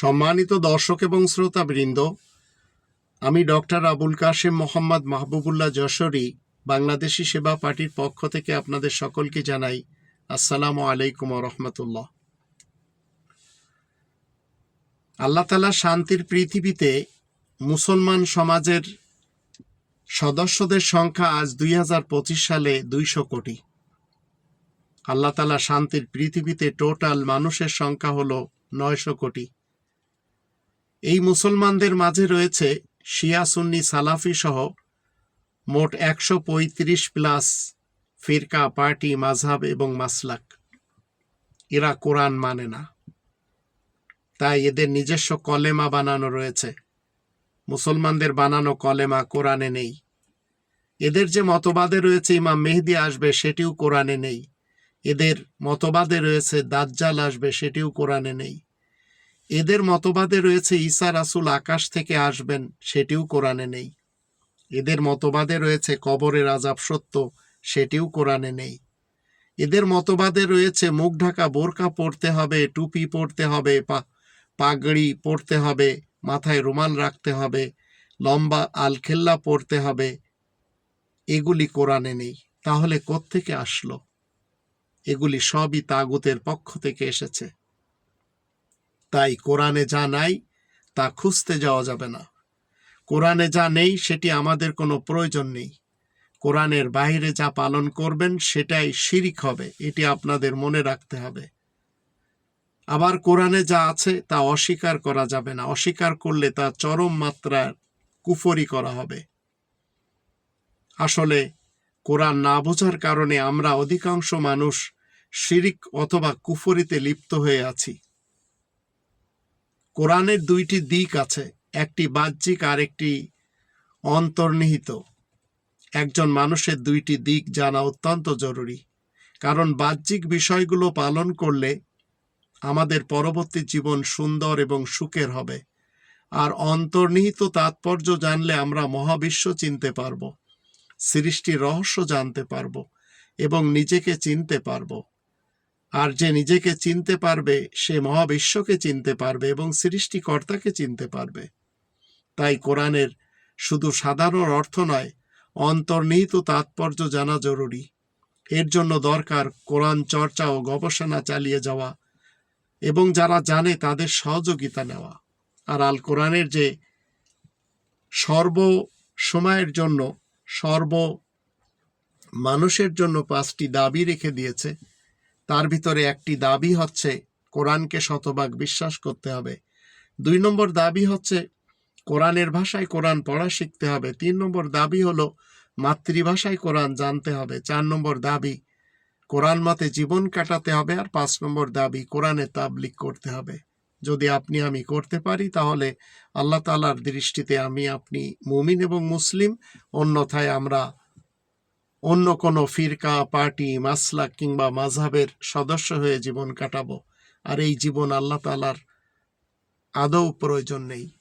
সম্মানিত দর্শক এবং শ্রোতাবৃন্দ, আমি ডক্টর আবুল কাশেম মোহাম্মদ মাহবুবুল্লাহ যশোরী, বাংলাদেশি সেবা পার্টির পক্ষ থেকে আপনাদের সকলকে জানাই আসসালামু আলাইকুম রহমতুল্লাহ। আল্লাহ তালা শান্তির পৃথিবীতে মুসলমান সমাজের সদস্যদের সংখ্যা আজ দুই হাজার পঁচিশ সালে দুইশো কোটি। আল্লাহ তালা শান্তির পৃথিবীতে টোটাল মানুষের সংখ্যা হলো নয়শো কোটি। এই মুসলমানদের মাঝে রয়েছে শিয়া সুন্নি সালাফি সহ মোট একশো পঁয়ত্রিশ প্লাস ফিরকা, পার্টি মাঝহাব এবং মাসলাক। এরা কোরআন মানে না। তাই এদের নিজস্ব কলেমা বানানো রয়েছে। মুসলমানদের বানানো কলেমা কোরআনে নেই। এদের যে মতবাদে রয়েছে ইমাম মেহেদি আসবে সেটিও কোরআনে নেই। এদের মতবাদে রয়েছে দাজ্জাল আসবে সেটিও কোরআনে নেই। এদের মতবাদে রয়েছে, ঈসা রাসুল আকাশ থেকে আসবেন, সেটিও কোরআনে নেই। এদের মতবাদে রয়েছে, কবরের আজাব সত্য, সেটিও কোরআনে নেই। এদের মতবাদে রয়েছে, মুখ ঢাকা বোরকা পরতে হবে, টুপি পরতে হবে পাগড়ি পরতে হবে, মাথায় রুমাল রাখতে হবে, লম্বা আলখেল্লা পরতে হবে, এগুলি কোরআনে নেই। তাহলে কোত্থেকে আসলো? এগুলি সবই তাগুতের পক্ষ থেকে এসেছে। তাই কোরআনে যা নাই, তা খুঁজতে যাওয়া যাবে না। কোরআনে যা নেই, সেটি আমাদের কোনো প্রয়োজন নেই। কোরআনের বাইরে যা পালন করবেন, সেটাই শিরিক হবে, এটি আপনাদের মনে রাখতে হবে। আবার কোরআনে যা আছে, তা অস্বীকার করা যাবে না। অস্বীকার করলে তা চরম মাত্রার কুফরি করা হবে। আসলে, কোরআন না বোঝার কারণে আমরা অধিকাংশ মানুষ শিরিক অথবা কুফরিতে লিপ্ত হয়ে আছি। কোরআনের দুইটি দিক আছে, একটি বাহ্যিক আর একটি অন্তর্নিহিত। একজন মানুষের দুইটি দিক জানা অত্যন্ত জরুরি, কারণ বাহ্যিক বিষয়গুলো পালন করলে আমাদের পরবর্তী জীবন সুন্দর এবং সুখের হবে, আর অন্তর্নিহিত তাৎপর্য জানলে আমরা মহাবিশ্ব চিনতে পারব, সৃষ্টির রহস্য জানতে পারব এবং নিজেকে চিনতে পারব। আর যে নিজেকে চিনতে পারবে, সে মহাবিশ্বকে চিনতে পারবে এবং সৃষ্টিকর্তাকে চিনতে পারবে। তাই কোরআনের শুধু সাধারণ অর্থ নয়, অন্তর্নিহিত তাৎপর্য জানা জরুরি। এর জন্য দরকার কোরআন চর্চা ও গবেষণা চালিয়ে যাওয়া এবং যারা জানে তাদের সহযোগিতা নেওয়া। আর আল কোরআনের যে সর্ব সময়ের জন্য সর্ব মানুষের জন্য পাঁচটি দাবি রেখে দিয়েছে তার ভিতরে একটি দাবি হচ্ছে কোরআনকে শতভাগ বিশ্বাস করতে হবে। দুই নম্বর দাবি হচ্ছে কোরআনের ভাষায় কোরআন পড়া শিখতে হবে। তিন নম্বর দাবি হলো মাতৃভাষায় কোরআন জানতে হবে। চার নম্বর দাবি কোরআন মতে জীবন কাটাতে হবে আর পাঁচ নম্বর দাবি কোরআনে তাবলিক করতে হবে। যদি আপনি আমি করতে পারি তাহলে আল্লাহ তালার দৃষ্টিতে আমি আপনি মুমিন এবং মুসলিম, অন্যথায় আমরা অন্য কোনো ফিরকা, পার্টি মাসলা কিংবা মাঝহাবের সদস্য হয়ে জীবন কাটাবো। আর এই জীবন আল্লাহ তালার আদৌ প্রয়োজন নেই।